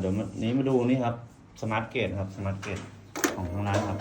เดี๋ยวนี้มาดูนี่ครับสมาร์ทเกตครับสมาร์ทเกตของทางร้านครับ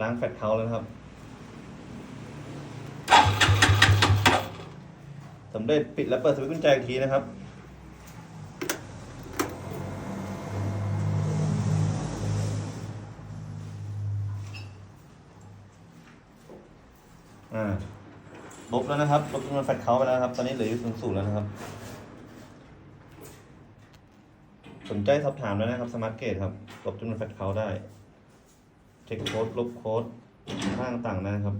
ล้างแฟตเขาแล้วครับสำเร็จปิดและเปิดสวิตช์กุญแจอีกทีนะครับ อ่าลบแล้วนะครับลบจำนวนแฟตเขาไปแล้วครับ ตอนนี้เหลืออยู่สูงย์ศูแล้วนะครับ สนใจสอบถามแล้วนะครับ สมาร์ทเกตครับลบจำนวนแฟตเขาได้ เช็คโค้ดลบโค้ดข้างต่างไนะครับ